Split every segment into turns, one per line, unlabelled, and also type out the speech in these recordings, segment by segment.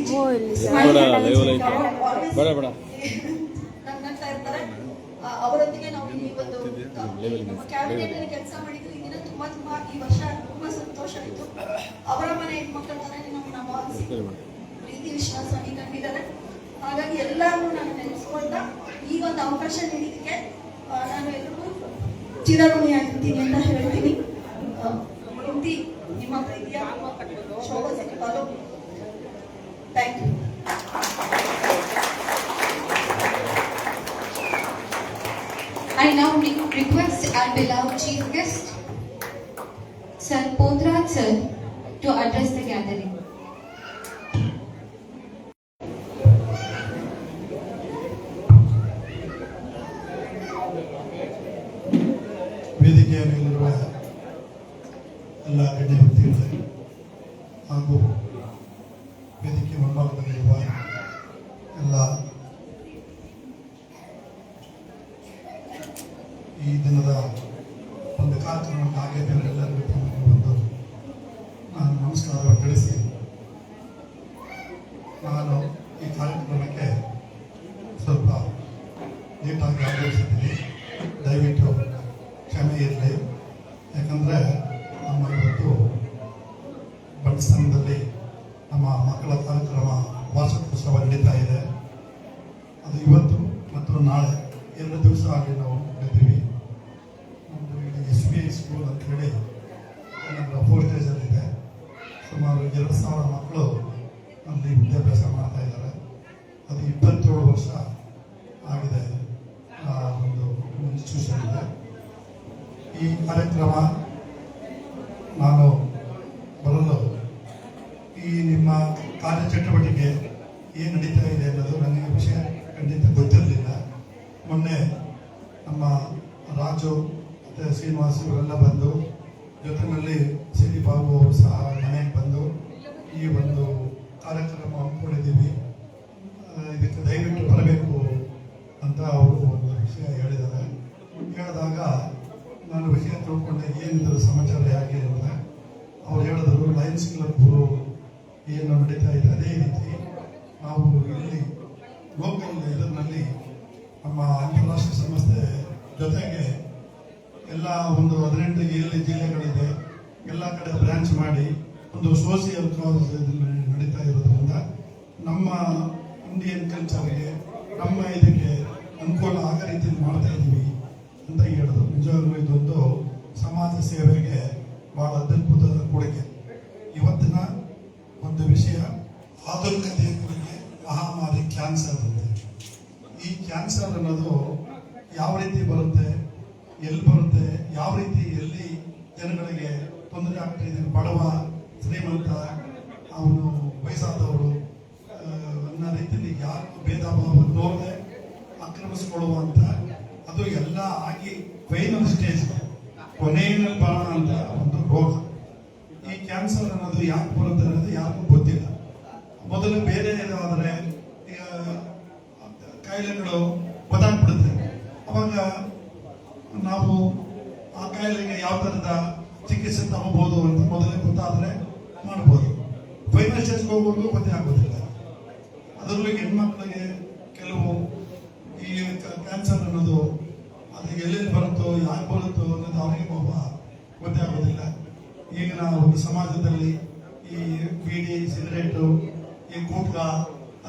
ಬೇಡ ಲೇವಲ್ ಬೇಡ ಬೇಡ.
ಇರ್ತಾರೆ ಅವರೊಂದಿಗೆ ನಾವು ಈ ಒಂದು ನಮ್ಮ ಕೆಲಸ ಮಾಡಿದ್ದು ಈ ದಿನ ತುಂಬಾ ತುಂಬಾ ಈ ವರ್ಷ ತುಂಬಾ ಸಂತೋಷ ಆಯಿತು. ಅವರ ಮನೆ ಹೆಣ್ಮಕ್ಳ ಭಾವಿಸಿ.
ಸರಿ ಮೇಡಮ್.
ಪ್ರೀತಿ ವಿಶ್ವಾಸ ಕಂಡಿದ್ದಾರೆ ಹಾಗಾಗಿ ಎಲ್ಲರೂ ನಾನು ನೆನೆಸ್ಕೊಳ್ತಾ ಈ ಒಂದು ಅವಕಾಶ ನೀಡಿದ್ದಕ್ಕೆ ನಾನು ಎಲ್ರಿಗೂ ಚಿರಋಣಿಯಾಗಿರ್ತೀನಿ ಅಂತ ಹೇಳ್ತೀನಿ. ನಿಮ್ಮ ಪ್ರೀತಿಯ Shobha ಸಿನಿಮಾಲು Thank you.
I now request our beloved chief guest, Sir Podraj Sir, to address the gathering.
ಈ ದಿನದ ಒಂದು ಕಾರ್ಯಕ್ರಮಕ್ಕೆ ಆಗೇತವರೆಲ್ಲರಿಗೂ ತಮಗೆ ಒಂದು ನಾನು ನಮಸ್ಕಾರ ತಿಳಿಸಿ, ನಾನು ಈ ಕಾರ್ಯಕ್ರಮಕ್ಕೆ ಸ್ವಲ್ಪ ನೀಟಾಗಿ ಆಗಮಿಸಿದ್ದೀನಿ ದಯವಿಟ್ಟು ಕ್ಷಮೆ ಇರಲಿ. ಯಾಕಂದರೆ ವರ್ಷ ಆಗಿದೆ, ಆ, ಒಂದು ಇನ್ಸ್ಟಿಟ್ಯೂಷನ್ ಇದೆ. ಈ ಕಾರ್ಯಕ್ರಮ ನಾನು ಬರಲು, ಈ ನಿಮ್ಮ ಕಾರ್ಯಚಟುವಟಿಕೆ ಏನು ನಡೀತಾ ಇದೆ ಅನ್ನೋದು ನನಗೆ ವಿಷಯ ಖಂಡಿತ ಗೊತ್ತಿರಲಿಲ್ಲ. ಮೊನ್ನೆ ನಮ್ಮ ರಾಜು ಮತ್ತು ಶ್ರೀನಿವಾಸ್ ಇವರೆಲ್ಲ ಬಂದು, ಜೊತೆಯಲ್ಲಿ ಸಿರಿ ಬಾಬು ಅವರು ಸಹ ಮನೆಗೆ ಬಂದು ಈ ಒಂದು ಕಾರ್ಯಕ್ರಮ ಹಮ್ಮಿಕೊಂಡಿದ್ದೀವಿ. ಇದಕ್ಕೆ ದಯವಿಟ್ಟು ಬರಬೇಕು ಅಂತ ಅವರು ಒಂದು ವಿಷಯ ಹೇಳಿದ್ದಾರೆ. ಹೇಳಿದಾಗ ನಾನು ವಿಷಯ ತಿಳ್ಕೊಂಡೆ, ಏನಿದ್ರು ಸಮಾಚಾರ ಯಾಕೆ ಅಂತ. ಅವ್ರು ಹೇಳಿದ್ರು ಲಯನ್ಸ್ ಕ್ಲಬ್ ಏನು ನಡೀತಾ ಇದೆ ಅದೇ ರೀತಿ ನಾವು ಇಲ್ಲಿ ಲೋಕಲ್ ಇದರಲ್ಲಿ ನಮ್ಮ ಅಂತಾರಾಷ್ಟ್ರೀಯ ಸಂಸ್ಥೆ ಜೊತೆಗೆ ಎಲ್ಲ ಒಂದು ಹದಿನೆಂಟು ಏಳು ಜಿಲ್ಲೆಗಳಿದೆ. ಎಲ್ಲ ಕಡೆ ಬ್ರಾಂಚ್ ಮಾಡಿ ಒಂದು ಸೋಷಿಯಲ್ ಕಾಸ್ ನಡೀತಾ ಇರೋದ್ರಿಂದ ನಮ್ಮ ಇಂಡಿಯನ್ ಕಲ್ಚರ್ಗೆ ನಮ್ಮ ಇದಕ್ಕೆ ಅನುಕೂಲ ಆಗ ರೀತಿಯಲ್ಲಿ ಮಾಡ್ತಾ ಇದ್ದೀವಿ ಅಂತ ಹೇಳಿದ್ರು. ನಿಜವಾಗ್ಲೂ ಇದೊಂದು ಸಮಾಜ ಸೇವೆಗೆ ಬಹಳ ಅದ್ಭುತದ ಕೊಡುಗೆ ಇವತ್ತಿನ ಒಂದು ವಿಷಯ ಆಧುನಿಕತೆಯ ಕೊಡುಗೆ ಮಹಾಮಾರಿ ಕ್ಯಾನ್ಸರ್ ಅಂತ. ಈ ಕ್ಯಾನ್ಸರ್ ಅನ್ನೋದು ಯಾವ ರೀತಿ ಬರುತ್ತೆ, ಎಲ್ಲಿ ಬರುತ್ತೆ, ಯಾವ ರೀತಿ ಎಲ್ಲಿ ಜನಗಳಿಗೆ ತೊಂದರೆ ಆಗ್ತಾ ಇದೆ, ಬಡವ, ಶ್ರೀಮಂತ, ಅವನು ವಯಸ್ಸಾದವರು ಆ, ಅನ್ನೋ ರೀತಿಯಲ್ಲಿ ಯಾರು ಭೇದ ಭಾವ ತೋರದೆ ಆಕ್ರಮಿಸಿಕೊಳ್ಳುವಂತ ಅದು ಎಲ್ಲ ಆಗಿ ಫೈನಲ್ ಸ್ಟೇಜ್ ಕೊನೆಯ ಬರೋಣ ಅಂತ ಒಂದು ರೋಗ. ಈ ಕ್ಯಾನ್ಸರ್ ಅನ್ನೋದು ಯಾಕೆ ಬರುತ್ತೆ ಅನ್ನೋದು ಯಾರಿಗೂ ಗೊತ್ತಿಲ್ಲ. ಮೊದಲು ಬೇರೆ ಏನಾದರೆ ಕಾಯಿಲೆಗಳು ಗೊತ್ತಾಗ್ಬಿಡುತ್ತೆ ಅವಾಗ ನಾವು ಆ ಕಾಯಿಲೆಗೆ ಯಾವ ಥರದ ಚಿಕಿತ್ಸೆ ತಗೋಬಹುದು ಅಂತ ಮೊದಲೇ ಗೊತ್ತಾದ್ರೆ ಮಾಡ್ಬೋದು. ಫೈನಲ್ ಸ್ಟೇಜ್ಗೆ ಹೋಗೋದು ಗೊತ್ತೇ ಆಗೋದಿಲ್ಲ. ಅದರಲ್ಲೂ ಹೆಣ್ಮಕ್ಳಿಗೆ ಕೆಲವು ಈ ಕ್ಯಾನ್ಸರ್ ಅನ್ನೋದು ಅದು ಎಲ್ಲೆಲ್ಲಿ ಬರುತ್ತೋ, ಯಾಕೆ ಬರುತ್ತೋ ಅನ್ನೋದು ಅವರಿಗೆ ಪಾಪ ಗೊತ್ತೇ ಆಗೋದಿಲ್ಲ. ಈಗಿನ ಒಂದು ಸಮಾಜದಲ್ಲಿ ಈ ಬೀಡಿ, ಸಿಗರೇಟು, ಈ ಗೂಟ್ಕ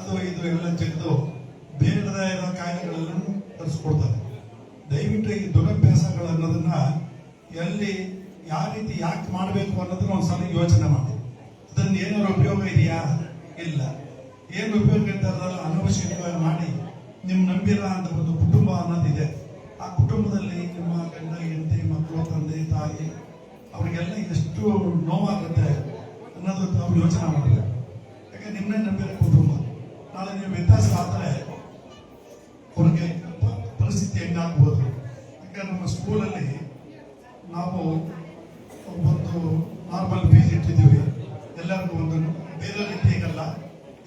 ಅದು ಇದು ಎಲ್ಲ ತೆಗೆದು ಬೇಡದ ಇರೋ ಕಾಯಿಲೆಗಳನ್ನು ತರಿಸ್ಕೊಡ್ತಾರೆ. ದಯವಿಟ್ಟು ಈ ದುರಭ್ಯಾಸಗಳು ಅನ್ನೋದನ್ನ ಎಲ್ಲಿ ಯಾವ ರೀತಿ ಯಾಕೆ ಮಾಡಬೇಕು ಅನ್ನೋದನ್ನ ಒಂದ್ಸಲ ಯೋಚನೆ ಮಾಡಿ. ಅದನ್ನ ಏನಾದ್ರು ಉಪಯೋಗ ಇದೆಯಾ? ಇಲ್ಲ. ಏನು ಉಪಯೋಗ ಇರ್ತಾರಲ್ಲ ಅನವಶ್ಯಕವಾಗಿ ಮಾಡಿ ನಿಮ್ ನಂಬಿರ ಅಂತ ಒಂದು ಕುಟುಂಬ ಅನ್ನೋದಿದೆ ಆ ಕುಟುಂಬದಲ್ಲಿ ನಿಮ್ಮ ಗಂಡ, ಹೆಂಡತಿ, ಮಕ್ಕಳು, ತಂದೆ, ತಾಯಿ ಅವರಿಗೆಲ್ಲ ಎಷ್ಟು ನೋವಾಗುತ್ತೆ ಅನ್ನೋದು ತಾವು ಯೋಚನೆ ಮಾಡಬೇಕು ಯಾಕೆ ನಿಮ್ಮನ್ನೇ ನಂಬಿರೋ ಕುಟುಂಬ? ನಾಳೆ ನೀವು ವ್ಯತ್ಯಾಸ ಆದರೆ ಅವ್ರಿಗೆ ಪರಿಸ್ಥಿತಿ ಹೆಂಗಾಗ್ಬೋದು? ಯಾಕೆ ನಮ್ಮ ಸ್ಕೂಲಲ್ಲಿ ನಾವು ಒಂದು ನಾರ್ಮಲ್ ಫೀಸ್ ಇಟ್ಟಿದ್ದೀವಿ. ಎಲ್ಲರಿಗೂ ಒಂದು ಬೇರೆ ರೀತಿಯಾಗಲ್ಲ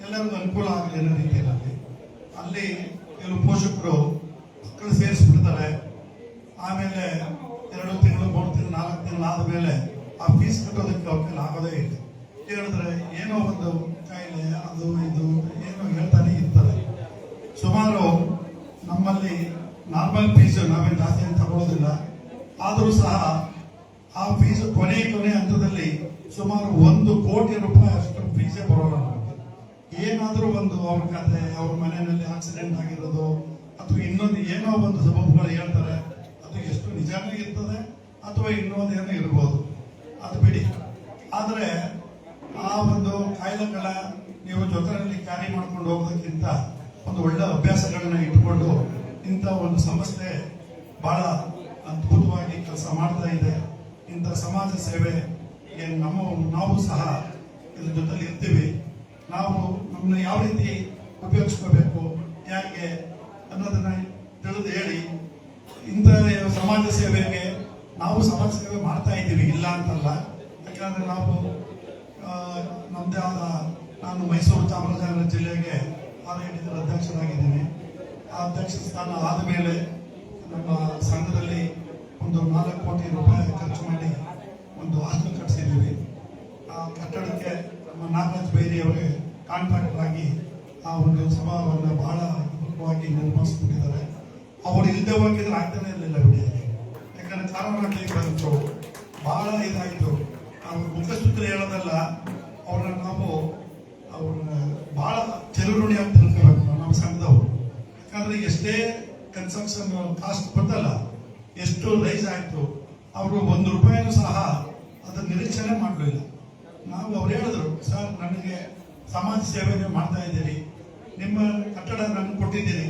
ಎಲ್ಲರಿಗೂ ಅನುಕೂಲ ಆಗಲಿ ಅನ್ನೋ ರೀತಿಯಲ್ಲಿ ಅಲ್ಲಿ ಕೆಲವು ಪೋಷಕರು ಮಕ್ಕಳು ಸೇರಿಸ್ಬಿಡ್ತಾರೆ. ಆಮೇಲೆ ಎರಡು ತಿಂಗಳು, ಮೂರು ತಿಂಗಳು, ನಾಲ್ಕು ತಿಂಗಳು ಆದಮೇಲೆ ಆ ಫೀಸ್ ಕಟ್ಟೋದಕ್ಕೆ ಅವ್ರ ಮೇಲೆ ಆಗೋದೇ ಇಲ್ಲ. ಹೇಳಿದ್ರೆ ಏನೋ ಒಂದು ಕಾಯಿಲೆ, ಅದು ಇದು ಏನೋ ಹೇಳ್ತಾನೆ ಇರ್ತಾರೆ. ಸುಮಾರು ನಮ್ಮಲ್ಲಿ ನಾರ್ಮಲ್ ಫೀಸ್ ನಾವೇನು ಜಾಸ್ತಿ ಏನು ತಗೊಳ್ಳೋದಿಲ್ಲ ಆದರೂ ಸಹ ಆ ಫೀಸ್ ಕೊನೆ ಕೊನೆ ಹಂತದಲ್ಲಿ ಸುಮಾರು ಒಂದು ಕೋಟಿ ರೂಪಾಯಿ ಅಷ್ಟು ಫೀಸೇ ಬರೋಲ್ಲ. ಏನಾದರೂ ಒಂದು ಅವ್ರ ಕತೆ, ಅವ್ರ ಮನೆಯಲ್ಲಿ ಆಕ್ಸಿಡೆಂಟ್ ಆಗಿರೋದು, ಅಥವಾ ಇನ್ನೊಂದು ಏನೋ ಒಂದು ಸಬಬುಗಳು ಹೇಳ್ತಾರೆ, ಅದು ಎಷ್ಟು ನಿಜಾನೇ ಇರ್ತದೆ, ಅಥವಾ ಇನ್ನೊಂದೇನೋ ಇರ್ಬೋದು. ಅದು ಬಿಡಿ. ಆದರೆ ಆ ಒಂದು ಕಾಯಿಲೆಗಳ ನೀವು ಜೊತೆಯಲ್ಲಿ ಕ್ಯಾರಿ ಮಾಡ್ಕೊಂಡು ಹೋಗೋದಕ್ಕಿಂತ ಒಂದು ಒಳ್ಳೆ ಅಭ್ಯಾಸಗಳನ್ನ ಇಟ್ಕೊಂಡು ಇಂಥ ಒಂದು ಸಂಸ್ಥೆ ಬಹಳ ಅದ್ಭುತವಾಗಿ ಕೆಲಸ ಮಾಡ್ತಾ ಇದೆ. ಇಂಥ ಸಮಾಜ ಸೇವೆ ನಮ್ಮ ನಾವು ಸಹ ಇದ್ರ ಜೊತೆಲಿ ಇರ್ತೀವಿ. ನಾವು ನಮ್ಮನ್ನ ಯಾವ ರೀತಿ ಉಪಯೋಗಿಸ್ಕೋಬೇಕು ಯಾಕೆ ಅನ್ನೋದನ್ನ ತಿಳಿದು ಹೇಳಿ ಇಂಥ ಸಮಾಜ ಸೇವೆಗೆ ನಾವು ಸಮಾಜ ಸೇವೆ ಮಾಡ್ತಾ ಇದ್ದೀವಿ, ಇಲ್ಲ ಅಂತಲ್ಲ. ಯಾಕಂದ್ರೆ ನಾವು ನಮ್ಮದೇ ಆದ ನಾನು ಮೈಸೂರು ಚಾಮರಾಜನಗರ ಜಿಲ್ಲೆಗೆ ಆರ್ ಐ ಅಧ್ಯಕ್ಷರಾಗಿದ್ದೀನಿ. ಆ ಅಧ್ಯಕ್ಷ ಸ್ಥಾನ ಆದ ಮೇಲೆ ನಮ್ಮ ಸಂಘದಲ್ಲಿ ಒಂದು ನಾಲ್ಕು ಕೋಟಿ ರೂಪಾಯಿ ಖರ್ಚು ಮಾಡಿ ಒಂದು ಹಾಸ್ಟೆಲ್ ಕಟ್ಟಿಸಿದ್ದೀವಿ ಆ ಕಟ್ಟಡಕ್ಕೆ ನಮ್ಮ ನಾಗರಾಜ್ ಬೈರಿ ಅವರಿಗೆ ಕಾಂಟ್ರಾಕ್ಟರ್ ಆಗಿ ಆ ಒಂದು ಸಭಾವನ್ನು ಬಹಳ ಅದ್ಭುತವಾಗಿ ನಿರ್ಮಿಸ್ಬಿಟ್ಟಿದ್ದಾರೆ ಅವರು ಇಲ್ಲದೆ ಹೋಗಿದ್ರೆ ಆಗ್ತಾನೆ ಇರಲಿಲ್ಲ ಬಿಡಿ. ಅಲ್ಲಿ. ಯಾಕಂದ್ರೆ ಕಾರಣ ಬಂತು ಬಹಳ ಇದಾಯಿತು. ನಾವು ಮುಖಸ್ತುತಿ ಹೇಳೋದಲ್ಲ, ಅವ್ರನ್ನ ನಾವು ಅವ್ರನ್ನ ಬಹಳ ಚಿರಋಣಿ ಅಂತ ತಿಳ್ಕೋಬೇಕು ನಮ್ಮ ಸಂಘದವರು ಯಾಕಂದ್ರೆ ಎಷ್ಟೇ ಕನ್ಸ್ಟ್ರಕ್ಷನ್ ಕಾಸ್ಟ್ ಬಂದಲ್ಲ, ಎಷ್ಟು ರೈಸ್ ಆಯ್ತು, ಅವರು ಒಂದು ರೂಪಾಯಿನೂ ಸಹ ಅದನ್ನ ನಿರೀಕ್ಷಣೆ ಮಾಡಲಿಲ್ಲ. ನಾವು ಅವ್ರು ಹೇಳಿದ್ರು, ಸರ್ ನನಗೆ ಸಮಾಜ ಸೇವೆ ಮಾಡ್ತಾ ಇದ್ದೀರಿ. ನಿಮ್ಮ ಕಟ್ಟಡ ನಾನು ಕೊಟ್ಟಿದ್ದೀರಿ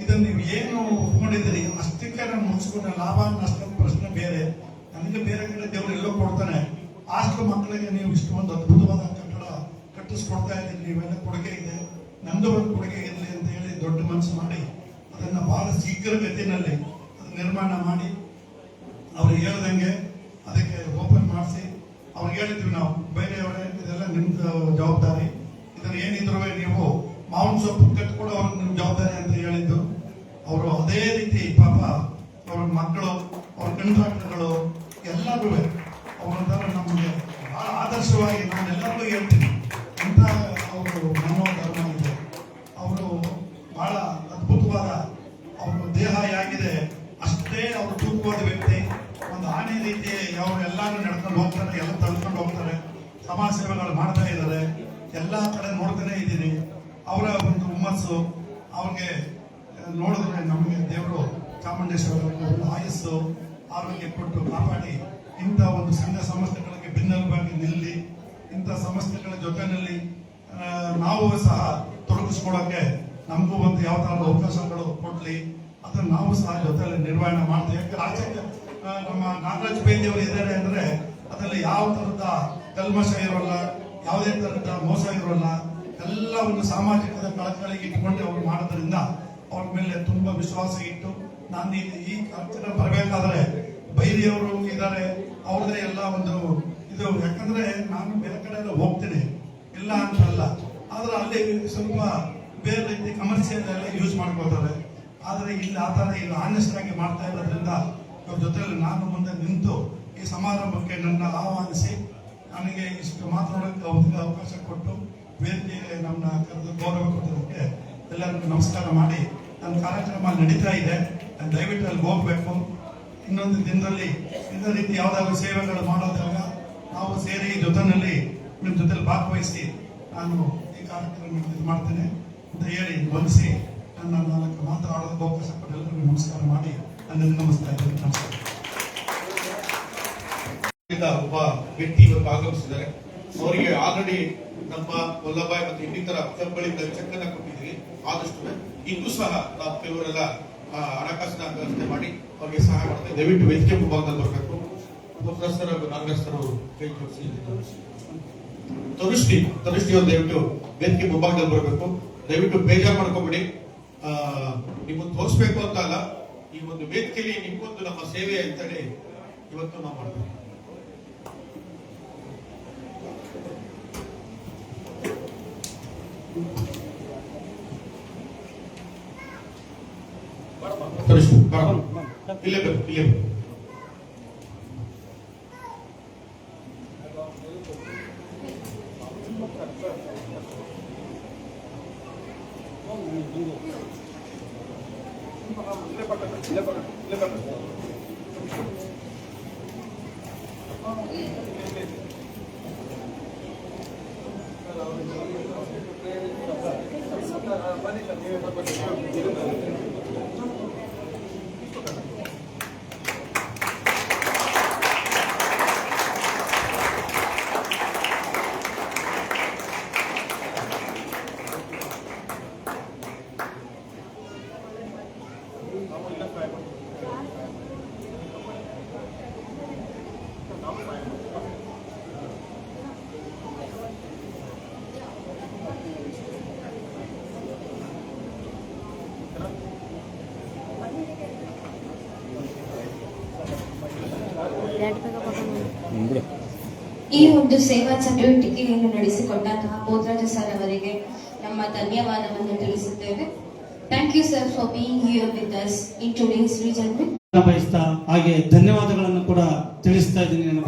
ಇದನ್ನು ನೀವು ಏನು ಒಪ್ಕೊಂಡಿದ್ದೀರಿ? ಅಷ್ಟಕ್ಕೆ ನಾನು ಮುಗಿಸ್ಕೊಂಡ್ರೆ ಲಾಭ, ನಷ್ಟ, ಪ್ರಶ್ನೆ ಬೇರೆ. ನನಗೆ ಬೇರೆ ಕಡೆ ದೇವರು ಎಲ್ಲೋ ಕೊಡ್ತಾನೆ. ಅಷ್ಟು ಮಕ್ಕಳಿಗೆ ನೀವು ಇಷ್ಟು ಒಂದು ಅದ್ಭುತವಾದ ಕಟ್ಟಡ ಕಟ್ಟಿಸ್ಕೊಡ್ತಾ ಇದ್ದೀರಿ. ನೀವೆಲ್ಲ ಕೊಡುಗೆ ಇದೆ. ನಂದು ಒಂದು ಕೊಡುಗೆ ಇರಲಿ ಅಂತ ಹೇಳಿ ದೊಡ್ಡ ಮನಸ್ಸು ಮಾಡಿ ಅದನ್ನು ಬಹಳ ಶೀಘ್ರಗತಿನಲ್ಲಿ ಅದು ನಿರ್ಮಾಣ ಮಾಡಿ ಅವ್ರು ಹೇಳ್ದಂಗೆ ಅದಕ್ಕೆ ಓಪನ್ ಮಾಡಿಸಿ. ಅವ್ರಿಗೆ ಹೇಳಿದ್ವಿ ನಾವು, ಬೇರೆಯವರೇ ಇದೆಲ್ಲ ನಿಮ್ದು ಜವಾಬ್ದಾರಿ. ಇದನ್ನ ಏನಿದ್ರು ನೀವು ಮಾವಿನ ಸೊಪ್ಪು ಕಟ್ಕೊಡೋ ಅವ್ರಿಗೆ ನಿಮ್ ಜವಾಬ್ದಾರಿ ಅಂತ ಹೇಳಿದ್ದು. ಅವರು ಅದೇ ರೀತಿ ಪಾಪ ಅವ್ರ ಮಕ್ಕಳು, ಅವ್ರ ಕಂಟ್ರಾಕ್ಟರ್ಗಳು ಎಲ್ಲರೂ ಅವ್ರ ನಮಗೆ ಬಹಳ ಆದರ್ಶವಾಗಿ ನಾನೆಲ್ಲರಿಗೂ ಹೇಳ್ತೀನಿ. ಅಂತ ಅವರು ಮನೋಧರ್ಮ ಇದೆ. ಅವರು ಬಹಳ ಅದ್ಭುತವಾದ ಅವ್ರ ದೇಹ ಹೇಗಿದೆ ಅಷ್ಟೇ ಅವರು ತೂಕವಾದ ವ್ಯಕ್ತಿ. ಒಂದು ಆನೆ ರೀತಿ ಅವರು ಎಲ್ಲರೂ ನಡ್ಕೊಂಡು ಹೋಗ್ತಾರೆ, ಎಲ್ಲ ತಳ್ಕೊಂಡು ಹೋಗ್ತಾರೆ. ಸಮಾಜ ಸೇವೆಗಳು ಮಾಡ್ತಾ ಇದ್ದಾರೆ. ಎಲ್ಲಾ ಕಡೆ ನೋಡ್ತಾನೆ ಇದ್ದೀನಿ. ಅವರ ಒಂದು ಹುಮ್ಮಸ್ಸು, ಅವ್ರಿಗೆ ನೋಡಿದ್ರೆ ನಮಗೆ ದೇವರು ಚಾಮುಂಡೇಶ್ವರ ಆಯಸ್ಸು, ಆರೋಗ್ಯ ಕೊಟ್ಟು ಕಾಪಾಡಿ. ಇಂಥ ಒಂದು ಸಣ್ಣ ಸಂಸ್ಥೆಗಳಿಗೆ ಬೆನ್ನೆಲುಬಾಗಿ ನಿಲ್ಲಿ, ಇಂಥ ಸಂಸ್ಥೆಗಳ ಜೊತೆಯಲ್ಲಿ ನಾವು ಸಹ ತೊಡಗಿಸ್ಕೊಳ್ಳೋಕ್ಕೆ ನಮಗೂ ಒಂದು ಯಾವ ಥರದ ಅವಕಾಶಗಳು ಕೊಡಲಿ. ಅದನ್ನು ನಾವು ಸಹ ಜೊತೆಯಲ್ಲಿ ನಿರ್ವಹಣೆ ಮಾಡ್ತೀವಿ. ಯಾಕಂದ್ರೆ ಆಚೆ ನಮ್ಮ ನಾಗರಾಜ್ ಅವರು ಇದ್ದಾರೆ ಅಂದರೆ, ಅದರಲ್ಲಿ ಯಾವ ಥರದ ಕಲ್ಮಶ ಇರೋಲ್ಲ ಯಾವುದೇ ತರಹದ ಮೋಸ ಇರೋಲ್ಲ. ಎಲ್ಲ ಒಂದು ಸಾಮಾಜಿಕದ ಕಳಕಳಿಗೆ ಇಟ್ಕೊಂಡು ಅವ್ರು ಮಾಡೋದ್ರಿಂದ ಅವ್ರ ಮೇಲೆ ತುಂಬಾ ವಿಶ್ವಾಸ ಇಟ್ಟು ನಾನು ಈ ಕಾರ್ಯಕ್ರಮ ಬರಬೇಕಾದ್ರೆ ಬೈರಿಯವರು ಇದ್ದಾರೆ ಅವ್ರದೇ ಎಲ್ಲ ಒಂದು ಇದು. ಯಾಕಂದ್ರೆ ನಾನು ಬೇರೆ ಕಡೆ ಎಲ್ಲ ಹೋಗ್ತೀನಿ. ಇಲ್ಲ ಅಂತ ಅಲ್ಲ ಆದ್ರೆ ಅಲ್ಲಿ ಸ್ವಲ್ಪ ಬೇರೆ ರೀತಿ ಕಮರ್ಷಿಯಲ್ ಎಲ್ಲ ಯೂಸ್ ಮಾಡ್ಕೋತಾರೆ ಆದರೆ ಇಲ್ಲಿ ಆ ಥರ ಇಲ್ಲಿ. ಆನೆಸ್ಟ್ ಆಗಿ ಮಾಡ್ತಾ ಇರೋದ್ರಿಂದ ಅವ್ರ ಜೊತೆಯಲ್ಲಿ ನಾನು ಮುಂದೆ ನಿಂತು ಈ ಸಮಾರಂಭಕ್ಕೆ ನನ್ನ ಆಹ್ವಾನಿಸಿ ನನಗೆ ಇಷ್ಟು ಮಾತನಾಡೋಕ್ಕೆ ಅವಕಾಶ ಕೊಟ್ಟು ವೇದಿಕೆಗೆ ನಮ್ಮನ್ನ ಕರೆದು ಗೌರವ ಕೊಟ್ಟಿದ್ದಕ್ಕೆ ಎಲ್ಲರಿಗೂ ನಮಸ್ಕಾರ ಮಾಡಿ ನನ್ನ ಕಾರ್ಯಕ್ರಮ ನಡೀತಾ ಇದೆ. ದಯವಿಟ್ಟು ಅಲ್ಲಿ ಹೋಗಬೇಕು. ಇನ್ನೊಂದು ದಿನದಲ್ಲಿ ಇದೇ ರೀತಿ ಯಾವುದಾದ್ರು ಸೇವೆಗಳು ಮಾಡೋದಾಗ ನಾವು ಸೇರಿ ಜೊತೆಯಲ್ಲಿ ನಿಮ್ಮ ಜೊತೆಲಿ ಭಾಗವಹಿಸಿ ನಾನು ಈ ಕಾರ್ಯಕ್ರಮ ಇದು ಮಾಡ್ತೇನೆ. ಅಂತ ಹೇಳಿ ಬಂದಿಸಿ ನನ್ನ ನಾಲ್ಕು ಮಾತನಾಡೋದಕ್ಕೆ ಅವಕಾಶ ಕೊಟ್ಟು ಎಲ್ಲರಿಗೂ ನಮಸ್ಕಾರ ಮಾಡಿ. ನಮಸ್ಕಾರ ಇದ್ದೀನಿ ನಮಸ್ಕಾರ
ಇಂದ ಒಬ್ಬ ವ್ಯಕ್ತಿ ಇವತ್ತು ಆಗಮಿಸಿದ್ದಾರೆ ಅವರಿಗೆ ಆಲ್ರೆಡಿ ನಮ್ಮ ವಲ್ಲಭಾಯ್ ಮತ್ತು ಇನ್ನಿತರ ಕ್ಲಬ್ಗಳಿಂದ ಚೆಕ್ ಅನ್ನ ಕೊಟ್ಟಿದ್ದೀವಿ. ಆದಷ್ಟು ಇಂದು ಸಹ ನಾವು ಕೆಲವರೆಲ್ಲ ಹಣಕಾಸಿನ ವ್ಯವಸ್ಥೆ ಮಾಡಿ ಅವರಿಗೆ ಸಹಾಯ ಮಾಡ್ತೇವೆ. ದಯವಿಟ್ಟು ವೇದಿಕೆ ಮುಂಭಾಗದಲ್ಲಿ ಬರಬೇಕು. ಮುಖ್ಯಸ್ಥರ ನಾಗರಸ್ಥರವರು ಕೈ ಜೋಡಿಸಿ ತನುಶ್ರೀ ತನುಶ್ರೀ ದಯವಿಟ್ಟು ವೇದಿಕೆ ಮುಂಭಾಗದಲ್ಲಿ ಬರಬೇಕು. ದಯವಿಟ್ಟು ಬೇಜಾರು ಮಾಡ್ಕೊಬೇಡಿ. ಆ, ನಿಮ್ಮನ್ನು ತೋರಿಸ್ಬೇಕು ಅಂತ ಅಲ್ಲ ಈ ಒಂದು ವೇದಿಕೆಯಲ್ಲಿ ನಿಮ್ಗೊಂದು ನಮ್ಮ ಸೇವೆ ಅಂತೇಳಿ ಇವತ್ತು ನಾವು ಮಾಡ್ತೀವಿ. ತನುಶ್ರೀ ಬರ ಇಲ್ಲೇ ಬೇಕು ಇಲ್ಲೇ ಬೇಕು
ಹ್ಮ್,
ಈ ಒಂದು ಸೇವಾ ಚಟುವಟಿಕೆಯನ್ನು ನಡೆಸಿಕೊಟ್ಟಂತಹ ಬೋಧರಾಜ ಸರ್ ಅವರಿಗೆ ನಮ್ಮ ಧನ್ಯವಾದವನ್ನು ತಿಳಿಸುತ್ತೇವೆ. Thank you sir for being here with us in today's region
ಬಯಸ್ತಾ ಹಾಗೆ ಧನ್ಯವಾದಗಳನ್ನು ಕೂಡ ತಿಳಿಸ್ತಾ ಇದ್ದೀನಿ ನನ್ನ